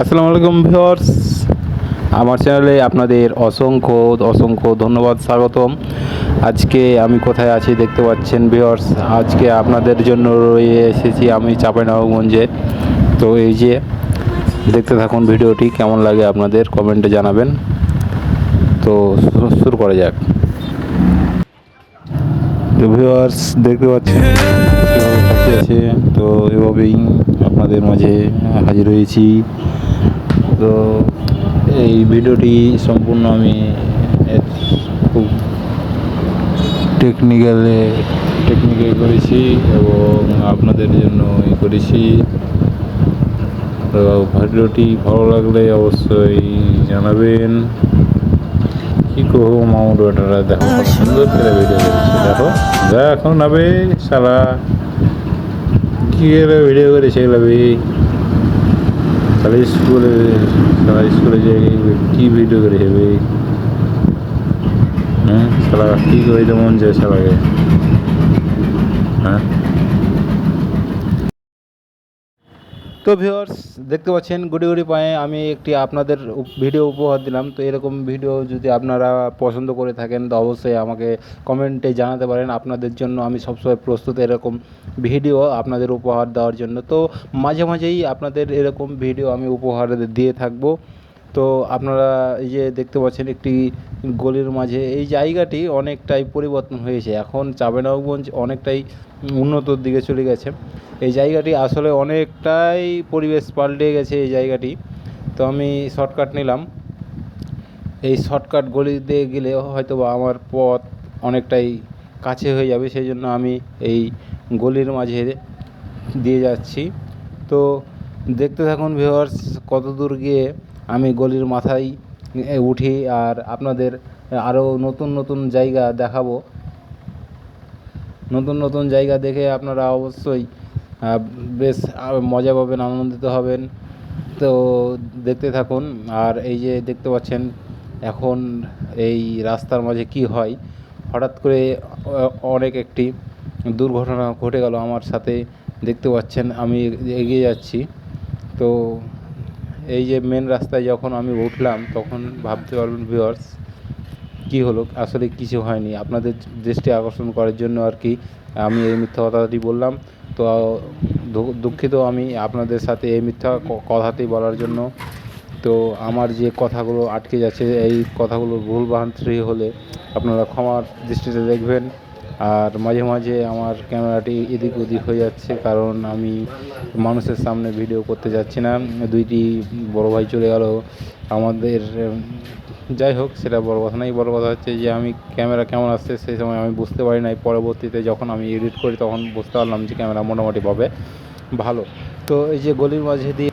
আসসালামু আলাইকুম ভিউয়ার্স। আমার চ্যানেলে আপনাদের অসংখ্য অসংখ্য ধন্যবাদ, স্বাগতম। আজকে আমি কোথায় আছি দেখতে পাচ্ছেন ভিউয়ার্স। আজকে আপনাদের জন্য রয়ে এসেছি আমি চাঁপাইনবাবগঞ্জে। তো এই যে দেখতে থাকুন ভিডিওটি, কেমন লাগে আপনাদের কমেন্টে জানাবেন। তো শুরু করা যাক। তো ভিউয়ার্স, দেখতে পাচ্ছেন তো এভাবেই আপনাদের মাঝে হাজির হয়েছি। তো এই ভিডিওটি সম্পূর্ণ আমি খুব টেকনিক্যালে টেকনিকে করেছি এবং আপনাদের জন্য করেছি। তো ভিডিওটি ভালো লাগলে অবশ্যই জানাবেন। কি করব মামুর বেটারা? দেখো সুন্দর করে ভিডিও করেছে, দেখো। দেখো নাবে সারা কি করে ভিডিও করেছে লাভি তাহলে স্কুলে সারা স্কুলে যে কি ভিডিও করেছে বে হ্যাঁ সারা কি করে মন যায় সারাকে হ্যাঁ তো ভিউয়ার্স দেখতে পাচ্ছেন গুড়ি গুড়ি পায়ে আমি একটি আপনাদের ভিডিও উপহার দিলাম। তো এরকম ভিডিও যদি আপনারা পছন্দ করে থাকেন, তো অবশ্যই আমাকে কমেন্টে জানাতে পারেন। আপনাদের জন্য আমি সবসময় প্রস্তুত এরকম ভিডিও আপনাদের উপহার দেওয়ার জন্য। তো মাঝে মাঝেই আপনাদের এরকম ভিডিও আমি উপহার দিয়ে থাকব। তো আপনারা এই যে দেখতে পাচ্ছেন একটি গলির মাঝে, এই জায়গাটি অনেকটাই পরিবর্তন হয়েছে। এখন চাঁপাইনবাবগঞ্জ অনেকটাই উন্নতর দিকে চলে গেছে। এই জায়গাটি আসলে অনেকটাই পরিবেশ পাল্টে গেছে এই জায়গাটি। তো আমি শর্টকাট নিলাম। এই শর্টকাট গলি দিয়ে গেলে হয়তো বা আমার পথ অনেকটাই কাছে হয়ে যাবে, সেই জন্য আমি এই গলির মাঝে দিয়ে যাচ্ছি। তো দেখতে থাকুন ভিউয়ার্স কত দূর গিয়ে আমি গলির মাথায় উঠি আর আপনাদের আরও নতুন নতুন জায়গা দেখাবো। নতুন নতুন জায়গা দেখে আপনারা অবশ্যই বেশ মজা পাবেন, আনন্দিত হবেন। তো দেখতে থাকুন আর এই যে দেখতে পাচ্ছেন, এখন এই রাস্তার মাঝে কি হয়? হঠাৎ করে অনেক একটি দুর্ঘটনা ঘটে গেল আমার সাথে। দেখতে পাচ্ছেন, আমি এগিয়ে যাচ্ছি। তো এই যে মেন রাস্তায় যখন আমি উঠলাম, তখন ভাবতে পারবেন ভিউয়ার্স কি হলো? আসলে কিছু হয়নি। আপনাদের দৃষ্টি আকর্ষণ করার জন্য আর কি আমি এই মিথ্যা কথাটি বললাম। তো দুঃখিত আমি আপনাদের সাথে এই মিথ্যা কথাটি বলার জন্য। তো, আমার যে কথাগুলো আটকে যাচ্ছে, এই কথাগুলো ভুল ভ্রান্তি হলে আপনারা ক্ষমার দৃষ্টিতে দেখবেন। আর মাঝে মাঝে আমার ক্যামেরাটি এদিক ওদিক হয়ে যাচ্ছে, কারণ আমি মানুষের সামনে ভিডিও করতে যাচ্ছি না। দুইটি বড় ভাই চলে গেল। আমাদের, যাই হোক, সেটা বড় কথা নয়। বড় কথা হচ্ছে যে, আমি ক্যামেরা কেমন আসছে সেই সময় আমি বুঝতে পারি নাই। পরবর্তীতে যখন আমি এডিট করি, তখন বুঝতে পারলাম যে, ক্যামেরা মোটামুটিভাবে ভালো। তো এই যে গলির মাঝে দিয়ে